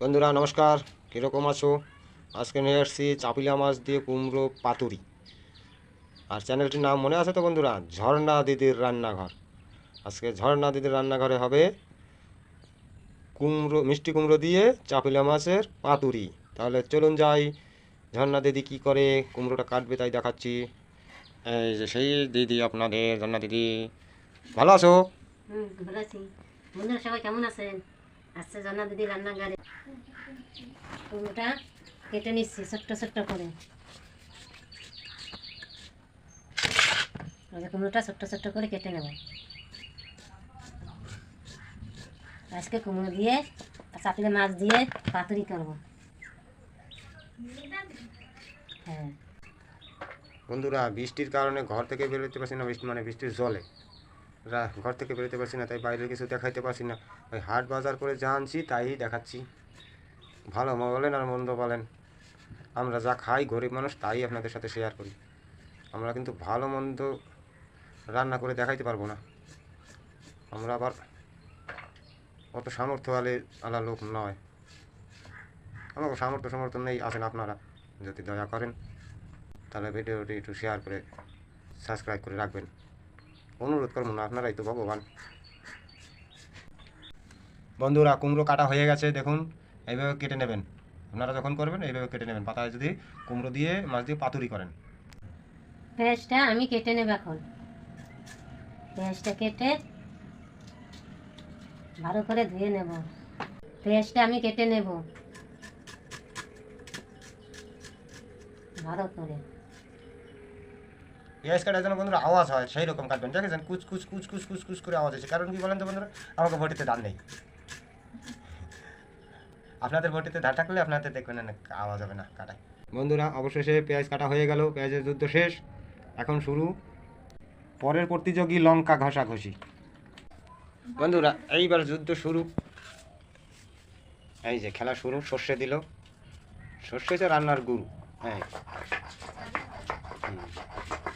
বন্ধুরা, নমস্কার। কীরকম আছো? আজকে নিয়ে আসছি চাপিলা মাছ দিয়ে কুমড়ো পাতুরি। আর চ্যানেলটির নাম মনে আছে তো বন্ধুরা? ঝর্ণা দিদির রান্নাঘর। আজকে ঝর্ণা দিদির রান্নাঘরে হবে কুমড়ো, মিষ্টি কুমড়ো দিয়ে চাপিলা মাছের পাতুরি। তাহলে চলুন যাই, ঝর্ণা দিদি কি করে কুমড়োটা কাটবে তাই দেখাচ্ছি। এই যে সেই দিদি আপনাদের, ঝর্ণা দিদি, ভালো আছো? ভালো আছি। বন্ধুরা, সবাই কেমন আছেন? আসছে জন্না দিদি রান্নাঘরে। কুমড়োটা কেটে নিচ্ছি, ছোট্ট ছোট্ট করে। কুমড়োটা ছোট্ট ছোট্ট করে কেটে নেব। আজকে কুমড়ো দিয়ে চাপিলে মাছ দিয়ে পাতুরি করব। হ্যাঁ। বন্ধুরা, বৃষ্টির কারণে ঘর থেকে বেরোতে পারছি না, বৃষ্টি মানে বৃষ্টির জলে। ঘর থেকে বেরোতে পারছি না, তাই বাইরে কিছু দেখাইতে পারছি না। ওই হাট বাজার করে যা আনছি তাই দেখাচ্ছি। ভালো বলেন আর মন্দ বলেন। আমরা যা খাই, গরিব মানুষ, তাই আপনাদের সাথে শেয়ার করি। আমরা কিন্তু ভালো মন্দ রান্না করে দেখাইতে পারব না। আমরা আবার অত সামর্থ্য আলে আলা লোক নয়। আমাকে সামর্থ্য সমর্থন নেই, আছেন আপনারা। যদি দয়া করেন, তাহলে ভিডিওটি একটু শেয়ার করে সাবস্ক্রাইব করে রাখবেন। অনুরোধ করব না, আপনারাই তো ভগবান। বন্ধুরা, কুমড়ো কাটা হয়ে গেছে, দেখুন, এইভাবে কেটে নেবেন। আপনারা যখন করবেন, এইভাবে কেটে নেবেন। পাতায় যদি কুমড়ো দিয়ে, মাছ দিয়ে পাতুরি করেন। পেঁয়াজটা আমি কেটে নেব এখন। পেঁয়াজটা কেটে ভালো করে ধুয়ে নেব। পেঁয়াজটা আমি কেটে নেব। ভালো করে। পেঁয়াজ কাটার জন্য বন্ধুরা, আওয়াজ হয় সেই রকম কাটবেন। দেখেছেন? কুচ কুচ কুচ কুচ কুচ কুচ করে আওয়াজ হচ্ছে কারণ কি বলেন তো বন্ধুরা? আমাকে ভটিতে ধান নেই। আপনাদের ভটিতে ধান থাকলে আপনাদের দেখবেন না আওয়াজ হবে না, কাটায়। বন্ধুরা, অবশেষে পেঁয়াজ কাটা হয়ে গেল। পেঁয়াজের যুদ্ধ শেষ। এখন শুরু পরের প্রতিযোগী লঙ্কা ঘষাঘষি। বন্ধুরা, এইবার যুদ্ধ শুরু। এই যে খেলা শুরু, সর্ষে দিল। সর্ষে হচ্ছে রান্নার গুরু। হ্যাঁ।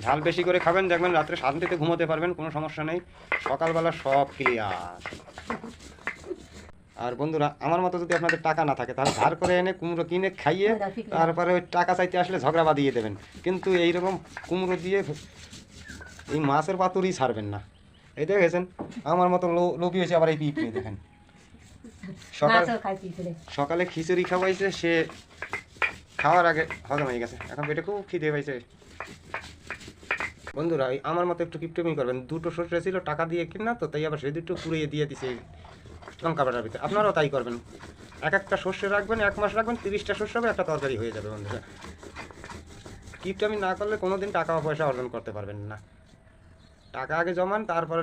ঝাল বেশি করে খাবেন দেখবেন রাত্রে শান্তিতে ঘুমোতে পারবেন কোনো সমস্যা নেই। সকালবেলা সব ক্লিয়ার আর বন্ধুরা আমার মতো যদি আপনাদের টাকা না থাকে তাহলে ধার করে এনে কুমড়ো কিনে খাইয়ে তারপরে ওই টাকা চাইতে আসলে ঝগড়া বাঁধিয়ে দেবেন। কিন্তু এইরকম কুমড়ো দিয়ে এই মাছের পাতুরি ছাড়বেন না। এই দেখেছেন আমার মতো লোভি হয়েছে আবার এই পিঁপড়ে দেখেন। সকাল সকালে খিচুড়ি খাওয়াইছে সে খাওয়ার আগে হজম হয়ে গেছে। এখন পেটে খুব খিদে পাইছে। বন্ধুরা আমার মতো একটু কিপটেমি করবেন। দুটো সর্ষে ছিল, টাকা দিয়ে কিনা তো, তাই আবার সেই দুটো কুড়িয়ে দিয়ে দিছে লঙ্কা বাটার ভিতরে। আপনারাও তাই করবেন। এক একটা সর্ষে রাখবেন, এক মাস রাখবেন, তিরিশটা সর্ষে হবে, একটা তরকারি হয়ে যাবে বন্ধুরা। কিপটামি না করলে কোনো দিন টাকা পয়সা অর্জন করতে পারবেন না। টাকা আগে জমান, তারপরে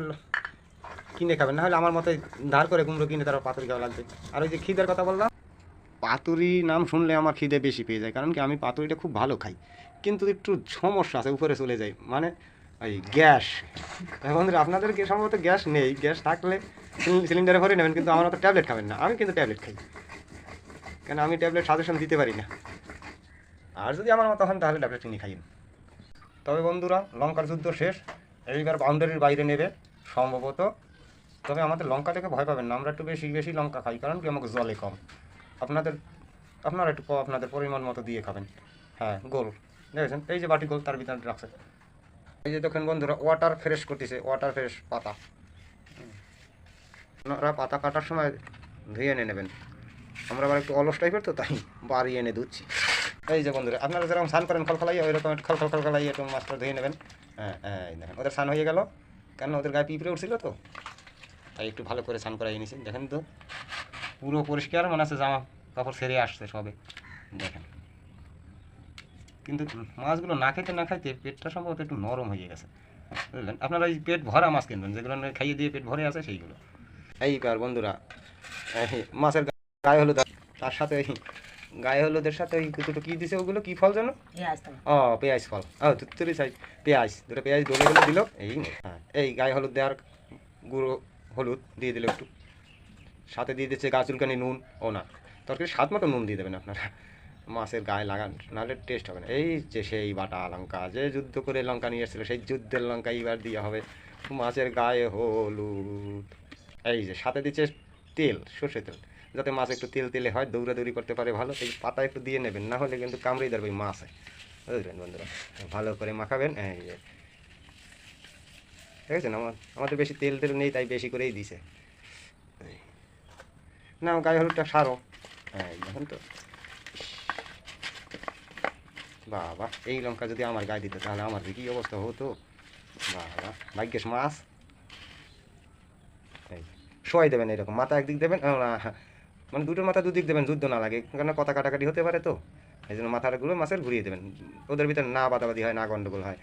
কিনে খাবেন। না হলে আমার মতে ধার করে কুমড়ো কিনে তারপর পাতুরি খাওয়া লাগবে। আর ওই যে খিদের কথা বললাম, পাতুরি নাম শুনলে আমার খিদে বেশি পেয়ে যায়। কারণ কি, আমি পাতুরিটা খুব ভালো খাই। কিন্তু একটু সমস্যা আছে, উপরে চলে যায় মানে ওই গ্যাস। এখন আপনাদের সম্ভবত গ্যাস নেই। গ্যাস থাকলে সিলি- সিলিন্ডারে ভরে নেবেন, কিন্তু আমার তো ট্যাবলেট খাবেন না। আমি কিন্তু ট্যাবলেট খাই। কেন আমি ট্যাবলেট সাজেশন দিতে পারি না। আর যদি আমার মতো হন, তাহলে ট্যাবলেট কিনে খাইন তবে বন্ধুরা, লঙ্কার যুদ্ধ শেষ। এইবার বাউন্ডারির বাইরে নেবে, সম্ভবত। তবে আমাদের লঙ্কা থেকে ভয় পাবেন না। আমরা একটু বেশি বেশি লঙ্কা খাই, কারণ কি আমাকে জলে কম। আপনাদের আপনারা একটু আপনাদের পরিমাণ মতো দিয়ে খাবেন। হ্যাঁ গোল। দেখেছেন? এই যে বাটি গোল তার ভিতরে রাখছে। এই যে দেখেন বন্ধুরা ওয়াটার ফ্রেশ করতেছে ওয়াটার ফ্রেশ পাতা। আপনারা পাতা কাটার সময় ধুয়ে এনে নেবেন। আমরা আবার একটু অলস টাইপের তো, তাই বাড়ি এনে ধুচ্ছি। এই যে বন্ধুরা, আপনারা যেরকম স্নান করেন খলখলাইয়া ওই রকম খলখল খলখলাইয়া একটু মাছটা ধুয়ে নেবেন। হ্যাঁ হ্যাঁ দেখেন, ওদের স্নান হয়ে গেল। কেন, ওদের গায়ে পিঁপড়ে উঠছিল তো? তাই একটু ভালো করে স্নান করাই নিয়েছি দেখেন তো, পুরো পরিষ্কার, মনে আছে জামা কাপড় সেরে আসছে সবে। দেখেন। কিন্তু মাছগুলো না খেতে না খাইতে পেটটা সম্ভবত একটু নরম হয়ে গেছে। বুঝলেন? আপনারা এই পেট ভরা মাছ কিনবেন যেগুলো না খাইয়ে দিয়ে পেট ভরে আছে সেইগুলো। এইবার বন্ধুরা এই মাছের গায়ে হলুদ তার সাথে এই গায়ে হলুদের সাথে ওই দুটো কী দিছে ওগুলো? কী ফল যেন ও পেঁয়াজ ফল। ও তুত্তুরি চাই পেঁয়াজ। দুটো পেঁয়াজ ডলে গেলে দিল। এই হ্যাঁ এই গায়ে হলুদ দেওয়ার গুঁড়ো হলুদ দিয়ে দিল একটু। সাথে দিয়ে দিচ্ছে গা চুলকানি নুন। ও না তরকারি স্বাদ মতো নুন দিয়ে দেবেন আপনারা। মাছের গায়ে লাগান, নাহলে টেস্ট হবে না। এই যে সেই বাটা লঙ্কা, যে যুদ্ধ করে লঙ্কা নিয়ে এসেছিল, সেই যুদ্ধের লঙ্কা এইবার দিয়ে হবে। মাছের গায়ে হলুদ। এই যে সাথে দিচ্ছে তেল সর্ষে তেল। যাতে মাছ একটু তেল তেলে হয়, দৌড়াদৌড়ি করতে পারে ভালো, এই পাতা একটু দিয়ে নেবেন, না হলে কিন্তু কামড়েই ধরবে মাছ। বুঝলেন বন্ধুরা? ভালো করে মাখাবেন, এই যে। ঠিক আছে আমার, আমাদের বেশি তেল তেল নেই, তাই বেশি করেই দিছে। না, গায়ে হলুদটা সারো। হ্যাঁ দেখুন তো। বাবা, এই লঙ্কা যদি আমার গায়ে দিত, তাহলে আমার কি অবস্থা হতো? বাবা ভাগ্যেশ মাছ। এই শোয়াই দেবেন এরকম, মাথা একদিক দেবেন মানে দুটোর মাথা দুদিক দেবেন, যুদ্ধ না লাগে কারণ কথা কাটাকাটি হতে পারে তো। এই জন্য মাথাগুলো মাছের ঘুরিয়ে দেবেন, ওদের ভিতরে না বাদাবাদি হয়, না গন্ডগোল হয়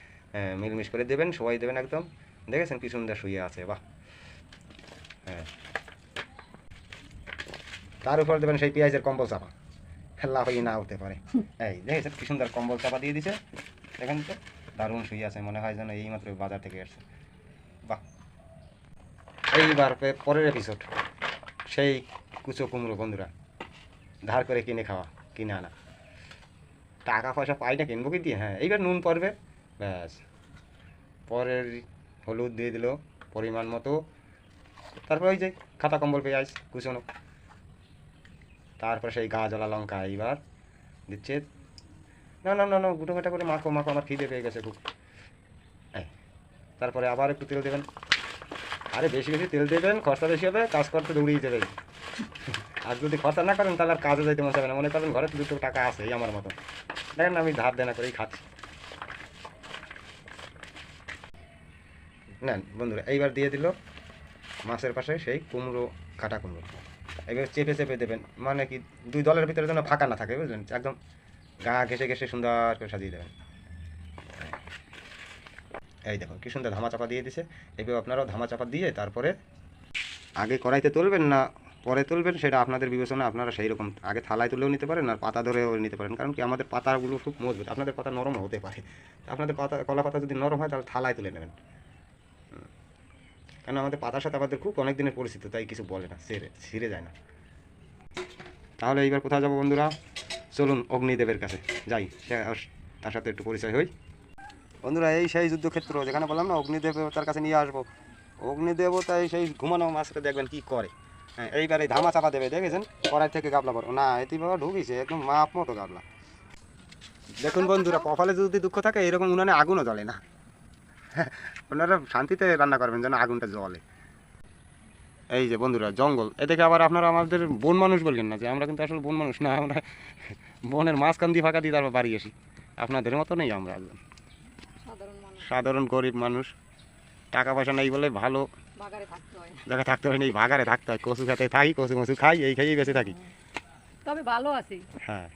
মিলমিশ করে দেবেন শোয়াই দেবেন একদম। দেখেছেন কি সুন্দর শুয়ে আছে, বাহ। হ্যাঁ। তার উপর দেবেন সেই পেঁয়াজের কম্বল চাপা? লাফাই না উঠতে পারে। এই দেখেছেন কি সুন্দর কম্বল চাপা দিয়ে দিছে। দেখেন তো, দারুণ শুয়ে আছে, মনে হয় যেন এইমাত্র বাজার থেকে আসছে। বাহ। এইবার পরের এপিসোড সেই কুচো কুমড়ো বন্ধুরা, ধার করে কিনে খাওয়া, কিনে আনা। টাকা পয়সা পাই না কিনবো কি দিয়ে? হ্যাঁ এইবার নুন পড়বে, ব্যাস। পরের হলুদ দিয়ে দিল, পরিমাণ মতো। তারপর ওই যে খাতা কম্বল পেয়ে পেঁয়াজ কুচোনো। তারপর সেই গা জ্বলা লঙ্কা এইবার দিচ্ছে। না না না না গুটো ঘাটা করে মাখো মাখো, আমার খিদে পেয়ে গেছে খুব। তারপরে আবার একটু তেল দেবেন। আরে, বেশি বেশি তেল দেবেন, খরচা বেশি হবে, কাজ করতে দৌড়িয়ে যাবেন। আর যদি খরচা না করেন, তাহলে আর কাজে যাইতে মনে হবে না। মনে করেন ঘরে দুটো টাকা আছে এই আমার মতো। দেখেন আমি ধার দেনা করেই খাচ্ছি। নেন, বন্ধুরা, এইবার দিয়ে দিল মাছের পাশে সেই কুমড়ো, কাটা কুমড়ো। এবার চেপে চেপে দেবেন। মানে কি, দুই দলের ভিতরে যেন ফাঁকা না থাকে, বুঝলেন? একদম গা ঘেসে ঘেসে সুন্দর করে সাজিয়ে দেবেন। এই দেখুন, কি সুন্দর ধামা চাপা দিয়ে দিছে। এবার আপনারাও ধামা চাপা দিয়ে তারপরে আগে কড়াইতে তুলবেন না, পরে তুলবেন, সেটা আপনাদের বিবেচনা আপনারা সেই রকম আগে থালায় তুলেও নিতে পারেন আর পাতা ধরেও নিতে পারেন। কারণ কি, আমাদের পাতাগুলো খুব মজবুত, আপনাদের পাতা নরম হতে পারে। আপনাদের পাতা, কলা পাতা যদি নরম হয়, তাহলে থালায় তুলে নেবেন। কারণ আমাদের পাতার সাথে আমাদের খুব অনেক দিনের পরিচিত তাই কিছু বলে না সেরে ছিঁড়ে যায় না। তাহলে এইবার কোথায় যাব বন্ধুরা? চলুন অগ্নিদেবের কাছে যাই তার সাথে একটু পরিচয় হই। বন্ধুরা এই সেই যুদ্ধক্ষেত্র যেখানে বললাম না অগ্নিদেব তার কাছে নিয়ে আসব। অগ্নিদেবতাই সেই ঘুমানো মাছকে দেখবেন কি করে। হ্যাঁ এইবার এই ধামা চাপা দেবে দেখেছেন? কড়াই থেকে গাবলা করো না এটি বাবা ঢুকিছে একদম মাপ মতো গাবলা। দেখুন বন্ধুরা কপালে যদি দুঃখ থাকে এরকম উনানে আগুনও জ্বলে না। ওনারা শান্তিতে রান্না করবেন যেন আগুনটা জলে এই যে বন্ধুরা জঙ্গল। এদিকে আবার আপনারা আমাদের বন মানুষ বললেন না যে আমরা কিন্তু আসলে বন মানুষ না আমরা বনের মাঝখান দিয়ে ফাঁকা দিয়ে তারপর বাড়ি আসি। আপনাদের মতো নেই আমরা একদম সাধারণ গরিব মানুষ। টাকা পয়সা নেই বলে ভালো। থাকতে হয়। জায়গায় থাকতে হয় নেই ভাগারে থাকতে হয়। কচু খেতে থাকি কচু মচু খাই এই খেয়েই বেঁচে থাকি। তবে ভালো আছি। হ্যাঁ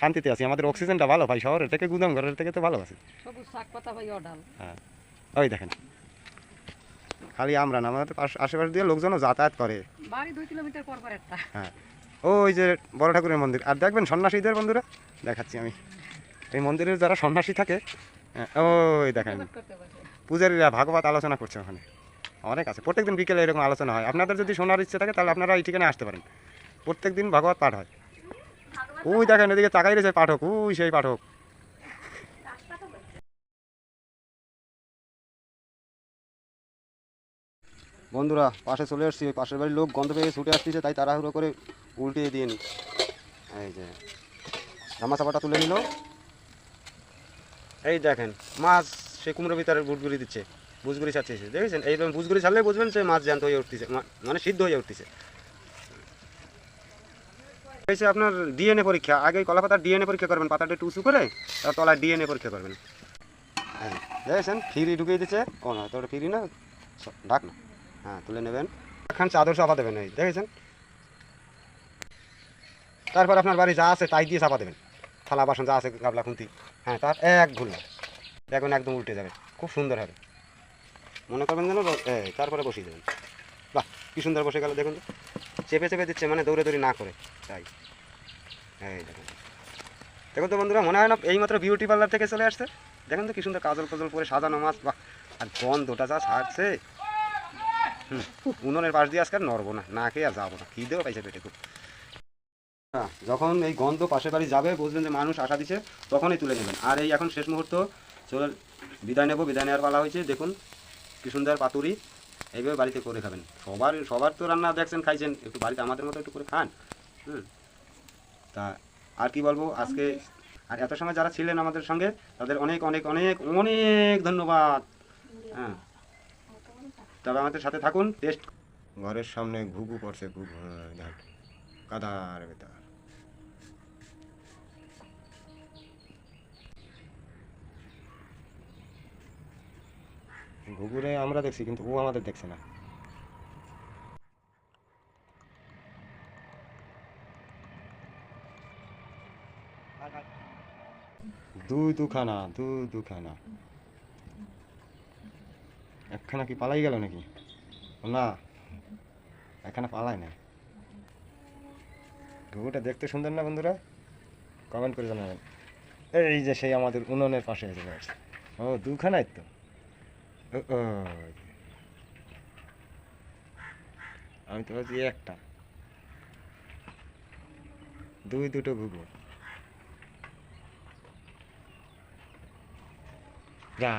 শান্তিতে আছি। আমাদের অক্সিজেনটা ভালো ভাই শহরের থেকে গুদাম ঘরের থেকে তো ভালো আছে। সবুজ শাক পাতা ভাই অডাল। ওই দেখেন। খালি আমরা না আমাদের পাশ- আশেপাশে দিয়ে লোকজনও যাতায়াত করে। বাড়ি দুই কিলোমিটার পর পর একটা। হ্যাঁ। ওই যে বড় ঠাকুরের মন্দির। আর দেখবেন সন্ন্যাসীদের বন্ধুরা? দেখাচ্ছি আমি। এই মন্দিরের যারা সন্ন্যাসী থাকে হ্যাঁ, ওই দেখেন। পূজারীরা ভাগবত আলোচনা করছে ওখানে। অনেক আছে। প্রত্যেকদিন বিকেলে এরকম আলোচনা হয়। আপনাদের যদি শোনার ইচ্ছে থাকে তাহলে আপনারা এই ঠিকানায় আসতে পারেন। প্রত্যেকদিন ভাগবত পাঠ হয়। ওই দেখেন এদিকে তাকাই রয়েছে পাঠক। ওই সেই পাঠক। বন্ধুরা, পাশে চলে আসছি ওই পাশের বাড়ির লোক গন্ধ পেয়ে ছুটে আসতেছে, তাই তাড়াহুড়ো করে উল্টিয়ে দিয়ে নি। এই যে ধামা চাপাটা তুলে নিল। এই দেখেন, মাছ সে কুমড়ো ভিতরে বুটগুড়ি দিচ্ছে বুঝগুড়ি ছাড়ছে দেখেছেন? এইরকম বুঝগুড়ি ছাড়লে বুঝবেন সে মাছ জ্যান্ত হয়ে উঠতেছে মানে সিদ্ধ হয়ে উঠতেছে। হয়েছে আপনার ডিএনএ পরীক্ষা, আগে কলা পাতার ডিএনএ পরীক্ষা করবেন, পাতাটা একটু উঁচু করে তার তলায় ডিএনএ পরীক্ষা করবেন। হ্যাঁ দেখেছেন? ফ্রি ঢুকিয়ে দিচ্ছে। ও না ফ্রি না ঢাক না। হ্যাঁ তুলে নেবেন। একখান চাদর চাপা দেবেন, এই দেখেছেন? তারপর আপনার বাড়ি যা আছে তাই দিয়ে চাপা দেবেন। থালা বাসন যা আছে, গাবলা খুন্তি হ্যাঁ তার এক ভুল দেখবেন একদম উল্টে যাবে। খুব সুন্দর হবে। মনে করবেন যেন তারপরে বসিয়ে দেবেন। বাহ, কি সুন্দর বসে গেল, দেখুন চেপে চেপে দিচ্ছে মানে দৌড়ে দৌড়ি না করে। তাই। এই দেখুন। দেখুন তো বন্ধুরা, মনে হয় না এইমাত্র বিউটি পার্লার থেকে চলে আসছে? দেখুন তো কি সুন্দর কাজল কাজল করে সাজানো মাছ, বাহ, আর গন্ধটা যা ছাড়ছে। উনুনের পাশ দিয়ে আজকে নড়বো না না খেয়ে আর যাব না। খিদেও পাইছে পেটে খুব। যখন এই গন্ধ পাশের বাড়ি যাবে, বুঝবেন যে মানুষ আশা দিছে, তখনই তুলে নেবেন। আর এই এখন শেষ মুহূর্ত চলে বিদায় নেব, বিদায় নেওয়ার পালা হয়েছে, দেখুন, কি সুন্দর পাতুরি। এইভাবে বাড়িতে করে খাবেন। সবার সবার তো রান্না দেখছেন, খাইছেন, একটু বাড়িতে আমাদের মতো একটু করে খান। হুম। তা, আর কি বলব, আজকে, আর এত সময় যারা ছিলেন আমাদের সঙ্গে, তাদের অনেক অনেক অনেক অনেক ধন্যবাদ। হ্যাঁ। তবে আমাদের সাথে থাকুন টেস্ট ঘরের সামনে ঘুঘু পড়ছে ঘুঘু হ্যাঁ, কাদার ভেতর। ঘুঘুরে আমরা দেখছি কিন্তু ও আমাদের দেখছে না। দুই দুখানা দুই দুখানা। একখানা কি পালাই গেল নাকি? না এখানে পালায় না ঘুঘুটা দেখতে সুন্দর না বন্ধুরা? কমেন্ট করে জানাবেন। এই যে সেই আমাদের উনুনের পাশে এসে রয়েছে ও, দুখানাই তো। আমি তো ভাবছি একটা। দুই দুটো ঘুঘু। যা।